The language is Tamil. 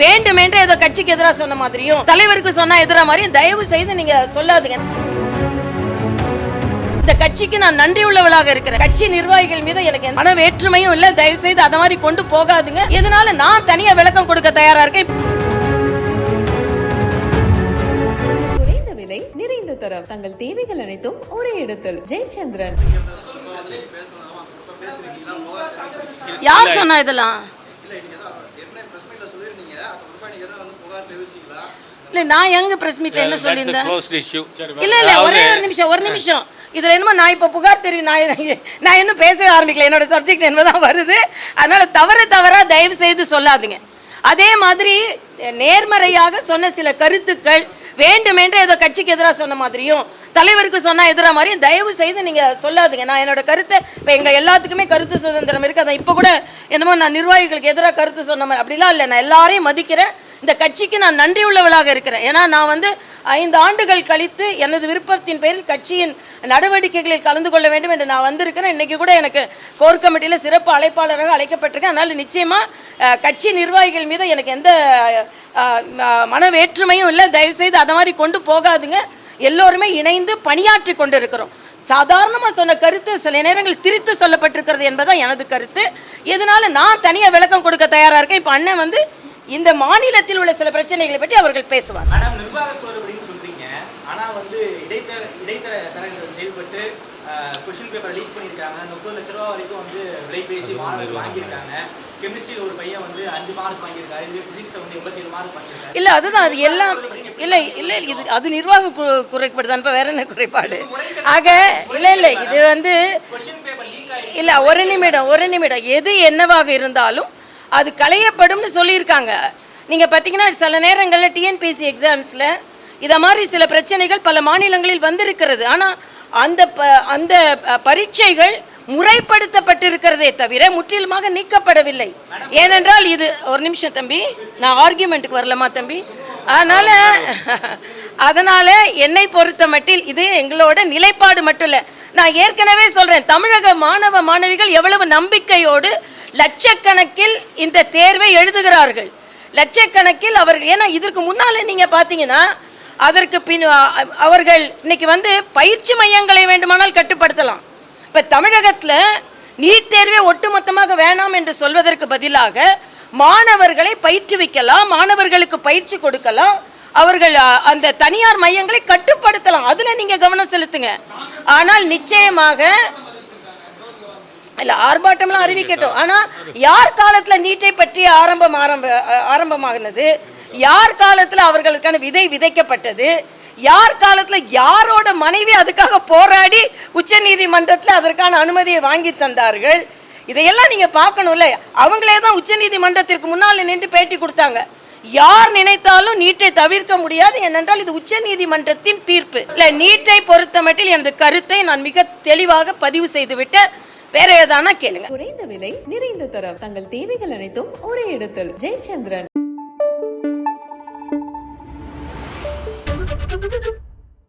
வேண்டுமென்றே ஏதோ கட்சிக்கு எதிராக சொன்ன மாதிரியும் தலைவருக்கு சொன்னா எதிரா மாதிரியும் தயவு செய்து நீங்க சொல்லாதீங்க. இந்த கட்சிக்கு நான் நன்றி உள்ளவளாக இருக்கிறேன். கட்சி நிர்வாகிகள் மீது எனக்கு மன வேற்றுமையும் இல்ல. தயவு செய்து அதை மாதிரி கொண்டு போகாதுங்க. இதனால நான் தனியா விளக்கம் கொடுக்க தயாரா இருக்கேன்? குறைந்த விலை நிறைந்த தரம். தங்கள் தேவைகள் அனைத்தும் ஒரே இடத்தில். ஜெயச்சந்திரன். யார் சொன்னா இதெல்லாம்? இல்ல நான் எங்க பிரஸ் மீட்ல என்ன சொல்லியிருந்தேன்? இல்ல இல்ல ஒரே ஒரு நிமிஷம் ஒரு நிமிஷம். இதுல என்னமோ நான் இப்ப புகார் தெரியும் நான் நான் இன்னும் பேசவே ஆரம்பிக்கல. என்னோட சப்ஜெக்ட் என்னதான் வருது. அதனால தவறு தவறா தயவு செய்து சொல்லாதீங்க. அதே மாதிரி நேர்மறையாக சொன்ன சில கருத்துக்கள் வேண்டுமென்றே ஏதோ கட்சிக்கு எதிராக சொன்ன மாதிரியும் தலைவருக்கு சொன்னா எதிரா மாதிரியும் தயவு செய்து நீங்க சொல்லாதீங்க. நான் என்னோட கருத்தை இப்போ எங்க எல்லாத்துக்குமே கருத்து சுதந்திரம் இருக்கு. அதான் இப்போ கூட என்னமோ நான் நிர்வாகிகளுக்கு எதிராக கருத்து சொன்ன மாதிரி அப்படிலாம் இல்லை. நான் எல்லாரையும் மதிக்கிறேன். இந்த கட்சிக்கு நான் நன்றியுள்ளவளாக இருக்கிறேன். ஏன்னா நான் வந்து ஐந்து ஆண்டுகள் கழித்து எனது விருப்பத்தின் பேரில் கட்சியின் நடவடிக்கைகளில் கலந்து கொள்ள வேண்டும் என்று நான் வந்திருக்கிறேன். இன்னைக்கு கூட எனக்கு கோர் கமிட்டியில் சிறப்பு அழைப்பாளராக அழைக்கப்பட்டிருக்கேன். அதனால் நிச்சயமாக கட்சி நிர்வாகிகள் மீது எனக்கு எந்த மனவேற்றுமையும் இல்லை. தயவுசெய்து அதை மாதிரி கொண்டு போகாதுங்க. எல்லோருமே இணைந்து பணியாற்றி கொண்டு இருக்கிறோம் சாதாரணமாக சொன்ன கருத்து சில நேரங்கள் திரித்து சொல்லப்பட்டிருக்கிறது என்பதுதான் எனது கருத்து. இதனால நான் தனியாக விளக்கம் கொடுக்க தயாராக இருக்கேன்? இப்போ அண்ணன் வந்து இந்த மாநிலத்தில் உள்ள சில பிரச்சனைகளை பற்றி அவர்கள் பேசுவார். மேடம் நிர்வாக குளறு அப்படின்னு சொல்றீங்க. ஆனா வந்து இடைத்தர இடைத்தர தரங்கள் செயல்பட்டு கொஷின் பேப்பர் லீக் பண்ணியிருக்காங்க. முப்பது லட்ச ரூபா வரைக்கும் வந்து விலை பேசி மாணவர்கள் வாங்கியிருக்காங்க. கெமிஸ்ட்ரியில் ஒரு பையன் வந்து அஞ்சு மார்க் வாங்கியிருக்காரு. இது பிசிக்ஸ்ல வந்து எண்பத்தி ஏழு மார்க் வாங்கியிருக்காரு. இல்லை அதுதான் அது எல்லாம் இல்லை இல்லை இது அது நிர்வாக கு- குறைபாடு தான். இப்போ வேற என்ன குறைபாடு? ஆக இல்லை இல்லை இது வந்து கொஷின் பேப்பர் லீக் ஆகி இல்லை ஒரு நிமிடம் ஒரு நிமிடம். எது என்னவாக இருந்தாலும் அது களையப்படும்னு சொல்லியிருக்காங்க. நீங்கள் பார்த்தீங்கன்னா சில நேரங்களில் டிஎன்பிஎஸ்சி எக்ஸாம்ஸில் இதை மாதிரி சில பிரச்சனைகள் பல மாநிலங்களில் வந்திருக்கிறது. ஆனால் அந்த ப அந்த பரீட்சைகள் முறைப்படுத்தப்பட்டிருக்கிறதே தவிர முற்றிலுமாக நீக்கப்படவில்லை. ஏனென்றால் இது ஒரு நிமிஷம் தம்பி நான் ஆர்கியூமெண்ட்டுக்கு வரலாமா தம்பி? அதனால் அதனால் என்னை பொறுத்த மட்டில் இது எங்களோட நிலைப்பாடு மட்டும் இல்லை. நான் ஏற்கனவே சொல்கிறேன் தமிழக மாணவ மாணவிகள் எவ்வளவு நம்பிக்கையோடு லட்சக்கணக்கில் இந்த தேர்வை எழுதுகிறார்கள். லட்சக்கணக்கில் அவர்கள் ஏன்னா இதற்கு முன்னால் நீங்கள் பார்த்தீங்கன்னா அதற்கு பின் அவர்கள் இன்னைக்கு வந்து பயிற்சி மையங்களை வேண்டுமானால் கட்டுப்படுத்தலாம். இப்போ தமிழகத்தில் நீட் தேர்வே ஒட்டுமொத்தமாக வேணாம் என்று சொல்வதற்கு பதிலாக மாணவர்களை பயிற்றுவிக்கலாம் மாணவர்களுக்கு பயிற்சி கொடுக்கலாம் அவர்கள் அந்த தனியார் மையங்களை கட்டுப்படுத்தலாம். அதில் நீங்கள் கவனம் செலுத்துங்க. ஆனால் நிச்சயமாக இல்லை ஆர்ப்பாட்டம்லாம் அறிவிக்கட்டும். ஆனால் யார் காலத்தில் நீட்டை பற்றி ஆரம்பம் ஆரம்ப ஆரம்பமாகினது யார் காலத்தில் அவர்களுக்கான விதை விதைக்கப்பட்டது? யார் காலத்தில் யாரோட மனைவி அதுக்காக போராடி உச்ச நீதிமன்றத்தில் அதற்கான அனுமதியை வாங்கி தந்தார்கள்? இதையெல்லாம் நீங்கள் பார்க்கணும்ல. அவங்களே தான் உச்ச நீதிமன்றத்திற்கு முன்னால் நின்று பேட்டி கொடுத்தாங்க. யார் நினைத்தாலும் நீட்டை தவிர்க்க முடியாது ஏனென்றால் இது உச்ச நீதிமன்றத்தின் தீர்ப்பு. இல்லை நீட்டை பொறுத்தமட்டில் எனது கருத்தை நான் மிக தெளிவாக பதிவு செய்துவிட்டு வேற ஏதானா கேளுங்க. குறைந்த விலை நிறைந்த தரம். தங்கள் தேவைகள் அனைத்தும் ஒரே இடத்தில். ஜெயச்சந்திரன்.